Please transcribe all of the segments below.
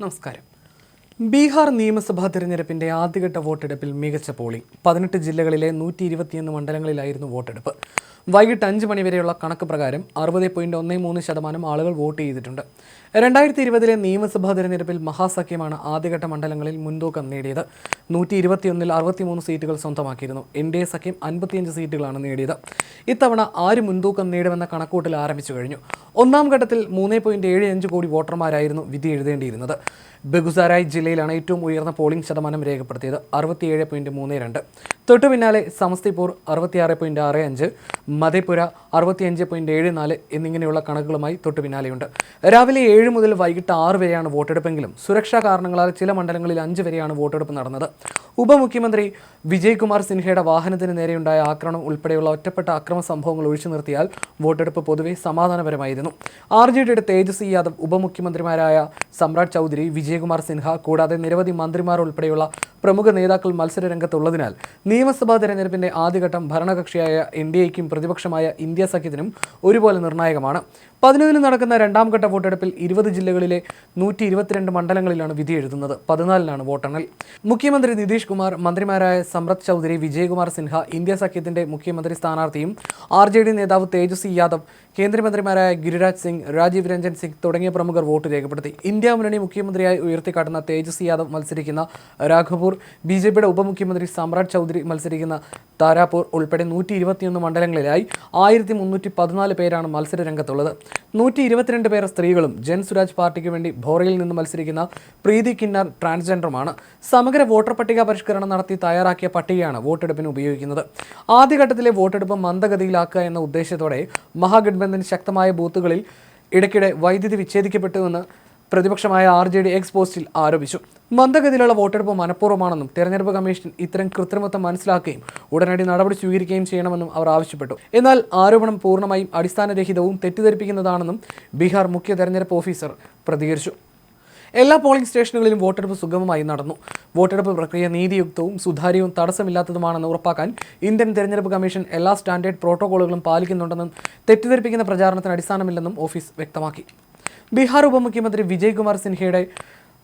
നമസ്കാരം. ബീഹാർ നിയമസഭാ തെരഞ്ഞെടുപ്പിന്റെ ആദ്യഘട്ട വോട്ടെടുപ്പിൽ മികച്ച പോളിംഗ്. പതിനെട്ട് ജില്ലകളിലെ നൂറ്റി ഇരുപത്തിയൊന്ന് മണ്ഡലങ്ങളിലായിരുന്നു വോട്ടെടുപ്പ്. വൈകിട്ട് അഞ്ച് മണിവരെയുള്ള കണക്ക് പ്രകാരം അറുപത് പോയിന്റ് ഒന്ന് മൂന്ന് ശതമാനം ആളുകൾ വോട്ട് ചെയ്തിട്ടുണ്ട്. രണ്ടായിരത്തി ഇരുപതിലെ നിയമസഭാ തെരഞ്ഞെടുപ്പിൽ മഹാസഖ്യമാണ് ആദ്യഘട്ട മണ്ഡലങ്ങളിൽ മുൻതൂക്കം നേടിയത്. നൂറ്റി ഇരുപത്തിയൊന്നിൽ അറുപത്തിമൂന്ന് സീറ്റുകൾ സ്വന്തമാക്കിയിരുന്നു. എൻ ഡി എ സഖ്യം അൻപത്തിയഞ്ച് സീറ്റുകളാണ് നേടിയത്. ഇത്തവണ ആര് മുൻതൂക്കം നേടുമെന്ന കണക്കൂട്ടൽ ആരംഭിച്ചു കഴിഞ്ഞു. ഒന്നാം ഘട്ടത്തിൽ മൂന്ന് പോയിന്റ് ഏഴ് അഞ്ച് കോടി വോട്ടർമാരായിരുന്നു വിധി എഴുതേണ്ടിയിരുന്നത്. ബെഗുസാരായ് ജില്ലയിലാണ് ഏറ്റവും ഉയർന്ന പോളിംഗ് ശതമാനം രേഖപ്പെടുത്തിയത്. അറുപത്തിയേഴ് പോയിന്റ് മൂന്ന് രണ്ട്. തൊട്ടു പിന്നാലെ സമസ്തിപൂർ അറുപത്തിയാറ് പോയിന്റ് ആറ് അഞ്ച് മധേപുര അറുപത്തിയഞ്ച് പോയിന്റ് ഏഴ് നാല് എന്നിങ്ങനെയുള്ള കണക്കുകളുമായി തൊട്ടു പിന്നാലെയുണ്ട് രാവിലെ ഏഴ് മുതൽ വൈകിട്ട് ആറ് വരെയാണ് വോട്ടെടുപ്പെങ്കിലും സുരക്ഷാ കാരണങ്ങളാൽ ചില മണ്ഡലങ്ങളിൽ അഞ്ച് വരെയാണ് വോട്ടെടുപ്പ് നടന്നത്. ഉപമുഖ്യമന്ത്രി വിജയ്കുമാർ സിൻഹയുടെ വാഹനത്തിന് നേരെയുണ്ടായ ആക്രമണം ഉൾപ്പെടെയുള്ള ഒറ്റപ്പെട്ട അക്രമ സംഭവങ്ങൾ ഒഴിച്ചു നിർത്തിയാൽ വോട്ടെടുപ്പ് പൊതുവെ സമാധാനപരമായിരുന്നു. ആർ ജെ ഡിയുടെ തേജസ്വി യാദവ് ഉപമുഖ്യമന്ത്രിമാരായ സമ്രാട് ചൗധരി വിജയകുമാർ സിൻഹ കൂടാതെ നിരവധി മന്ത്രിമാർ ഉൾപ്പെടെയുള്ള പ്രമുഖ നേതാക്കൾ മത്സര രംഗത്തുള്ളതിനാൽ നിയമസഭാ തെരഞ്ഞെടുപ്പിന്റെ ആദ്യഘട്ടം ഭരണകക്ഷിയായ എൻ ഡി എക്കും പ്രതിപക്ഷമായ ഇന്ത്യ സഖ്യത്തിനും ഒരുപോലെ നിർണായകമാണ്. പതിനൊന്നിന് നടക്കുന്ന രണ്ടാം ഘട്ട വോട്ടെടുപ്പിൽ ഇരുപത് ജില്ലകളിലെ നൂറ്റി ഇരുപത്തിരണ്ട് മണ്ഡലങ്ങളിലാണ് വിധി എഴുതുന്നത്. പതിനാലിനാണ് വോട്ടെണ്ണൽ. മുഖ്യമന്ത്രി നിതീഷ് കുമാർ മന്ത്രിമാരായ സമ്രത് ചൗധരി വിജയകുമാർ സിൻഹ ഇന്ത്യ സഖ്യത്തിന്റെ മുഖ്യമന്ത്രി സ്ഥാനാർത്ഥിയും ആർ ജെ ഡി നേതാവ് തേജസ്വി യാദവ് കേന്ദ്രമന്ത്രിമാരായ ഗിരിരാജ് സിംഗ് രാജീവ് രഞ്ജൻ സിംഗ് തുടങ്ങിയ പ്രമുഖർ വോട്ട് രേഖപ്പെടുത്തി. ഇന്ത്യ മുന്നണി മുഖ്യമന്ത്രിയായി ഉയർത്തിക്കാട്ടുന്ന തേജസ്വി യാദവ് മത്സരിക്കുന്ന രാഘപൂർ ബി ജെ പിയുടെ ഉപമുഖ്യമന്ത്രി സമ്രാട് ചൗധരി മത്സരിക്കുന്ന താരാപൂർ ഉൾപ്പെടെ നൂറ്റി ഇരുപത്തിയൊന്ന് മണ്ഡലങ്ങളിലായി ആയിരത്തി മുന്നൂറ്റി പതിനാല് പേരാണ് മത്സര രംഗത്തുള്ളത്. നൂറ്റി ഇരുപത്തിരണ്ട് പേർ സ്ത്രീകളും ജൻ സുരാജ് പാർട്ടിക്ക് വേണ്ടി ഭോറയിൽ നിന്ന് മത്സരിക്കുന്ന പ്രീതി കിന്നർ ട്രാൻസ്ജെൻഡറുമാണ്. സമഗ്ര വോട്ടർ പട്ടിക പരിഷ്കരണം നടത്തി തയ്യാറാക്കിയ പട്ടികയാണ് വോട്ടെടുപ്പിന് ഉപയോഗിക്കുന്നത്. ആദ്യഘട്ടത്തിലെ വോട്ടെടുപ്പ് മന്ദഗതിയിലാക്കുക എന്ന ഉദ്ദേശത്തോടെ മഹാഗഡ്ബന്ധൻ ശക്തമായ ബൂത്തുകളിൽ ഇടയ്ക്കിടെ വൈദ്യുതി വിച്ഛേദിക്കപ്പെട്ടുവെന്ന് പ്രതിപക്ഷമായ ആർ ജെ ഡി എക്സ് പോസ്റ്റിൽ ആരോപിച്ചു. മന്ദഗതിയിലുള്ള വോട്ടെടുപ്പ് മനഃപൂർവമാണെന്നും തെരഞ്ഞെടുപ്പ് കമ്മീഷൻ ഇത്തരം കൃത്രിമത്വം മനസ്സിലാക്കുകയും ഉടനടി നടപടി സ്വീകരിക്കുകയും ചെയ്യണമെന്നും അവർ ആവശ്യപ്പെട്ടു. എന്നാൽ ആരോപണം പൂർണമായും അടിസ്ഥാനരഹിതവും തെറ്റിദ്ധരിപ്പിക്കുന്നതാണെന്നും ബീഹാർ മുഖ്യ തെരഞ്ഞെടുപ്പ് ഓഫീസർ പ്രതികരിച്ചു. എല്ലാ പോളിംഗ് സ്റ്റേഷനുകളിലും വോട്ടെടുപ്പ് സുഗമമായി നടന്നു. വോട്ടെടുപ്പ് പ്രക്രിയ നീതിയുക്തവും സുതാര്യവും തടസ്സമില്ലാത്തതുമാണെന്ന് ഉറപ്പാക്കാൻ ഇന്ത്യൻ തെരഞ്ഞെടുപ്പ് കമ്മീഷൻ എല്ലാ സ്റ്റാൻഡേർഡ് പ്രോട്ടോകോളുകളും പാലിക്കുന്നുണ്ടെന്നും തെറ്റിദ്ധരിപ്പിക്കുന്ന പ്രചാരണത്തിന് അടിസ്ഥാനമില്ലെന്നും ഓഫീസ് വ്യക്തമാക്കി. ബീഹാർ ഉപമുഖ്യമന്ത്രി വിജയ് കുമാർ സിൻഹയുടെ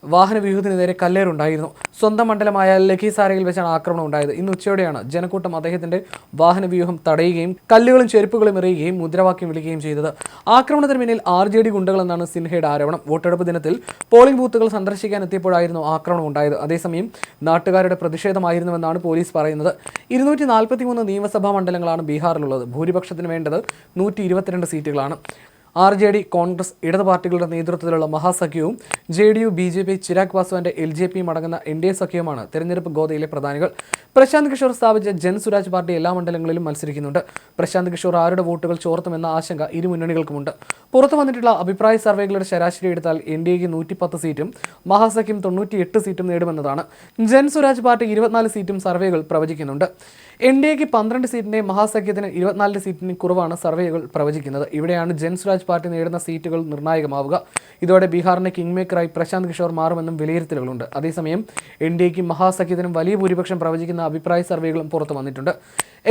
വാഹന വ്യൂഹത്തിന് നേരെ കല്ലേറുണ്ടായിരുന്നു. സ്വന്തം മണ്ഡലമായ ലഖീസാരയിൽ വെച്ചാണ് ആക്രമണം ഉണ്ടായത്. ഇന്ന് ഉച്ചയോടെയാണ് ജനക്കൂട്ടം അദ്ദേഹത്തിന്റെ വാഹന വ്യൂഹം തടയുകയും കല്ലുകളും ചെരുപ്പുകളും എറിയുകയും മുദ്രാവാക്യം വിളിക്കുകയും ചെയ്തത്. ആക്രമണത്തിന് പിന്നിൽ ആർ ജെ ഡി ഗുണ്ടകളെന്നാണ് സിൻഹയുടെ ആരോപണം. വോട്ടെടുപ്പ് ദിനത്തിൽ പോളിംഗ് ബൂത്തുകൾ സന്ദർശിക്കാൻ എത്തിയപ്പോഴായിരുന്നു ആക്രമണം ഉണ്ടായത്. അതേസമയം നാട്ടുകാരുടെ പ്രതിഷേധമായിരുന്നുവെന്നാണ് പോലീസ് പറയുന്നത്. ഇരുന്നൂറ്റി നിയമസഭാ മണ്ഡലങ്ങളാണ് ബീഹാറിലുള്ളത്. ഭൂരിപക്ഷത്തിന് വേണ്ടത് നൂറ്റി ഇരുപത്തിരണ്ട് സീറ്റുകളാണ്. ആർ ജെ ഡി കോൺഗ്രസ് ഇടത് പാർട്ടികളുടെ നേതൃത്വത്തിലുള്ള മഹാസഖ്യവും J D U B J P Chirag പാസ്വാന്റെ L J പിയും അടങ്ങുന്ന എൻ ഡി എ സഖ്യവുമാണ് തെരഞ്ഞെടുപ്പ് ഗോതയിലെ പ്രധാനികൾ. പ്രശാന്ത് കിഷോർ സ്ഥാപിച്ച ജൻസുരാജ് പാർട്ടി എല്ലാ മണ്ഡലങ്ങളിലും മത്സരിക്കുന്നുണ്ട്. പ്രശാന്ത് കിഷോർ ആരുടെ വോട്ടുകൾ ചോർത്തുമെന്ന ആശങ്ക ഇരു മുന്നണികൾക്കുമുണ്ട്. പുറത്തു വന്നിട്ടുള്ള അഭിപ്രായ സർവേകളുടെ ശരാശരി എടുത്താൽ എൻ ഡി എക്ക് നൂറ്റി പത്ത് സീറ്റും മഹാസഖ്യം തൊണ്ണൂറ്റി എട്ട് സീറ്റും നേടുമെന്നതാണ്. ജൻസുരാജ് പാർട്ടി ഇരുപത്തിനാല് സീറ്റും സർവേകൾ പ്രവചിക്കുന്നുണ്ട്. എൻ ഡി എക്ക് പന്ത്രണ്ട് സീറ്റിന്റെ മഹാസഖ്യത്തിന് ഇരുപത്തിനാല് സീറ്റിന് കുറവാണ് സർവേകൾ പ്രവചിക്കുന്നത്. ഇവിടെയാണ് ജൻ സുരാജ് പാർട്ടി നേടുന്ന സീറ്റുകൾ നിർണായകമാവുക. ഇതോടെ ബീഹാറിന് കിങ് മേക്കറായി പ്രശാന്ത് കിഷോർ മാറുമെന്നും വിലയിരുത്തലുകളുണ്ട്. അതേസമയം എൻ ഡി എക്കും മഹാസഖ്യത്തിനും വലിയ ഭൂരിപക്ഷം പ്രവചിക്കുന്ന അഭിപ്രായ സർവേകളും പുറത്തു വന്നിട്ടുണ്ട്.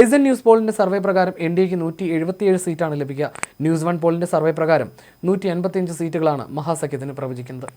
എസ് എൻ ന്യൂസ് പോളിന്റെ സർവേ പ്രകാരം എൻ ഡി എക്ക് നൂറ്റി എഴുപത്തിയേഴ് സീറ്റാണ് ലഭിക്കുക. ന്യൂസ് വൺ പോളിന്റെ സർവേ പ്രകാരം നൂറ്റി അൻപത്തിയഞ്ച് സീറ്റുകളാണ് മഹാസഖ്യത്തിന് പ്രവചിക്കുന്നത്.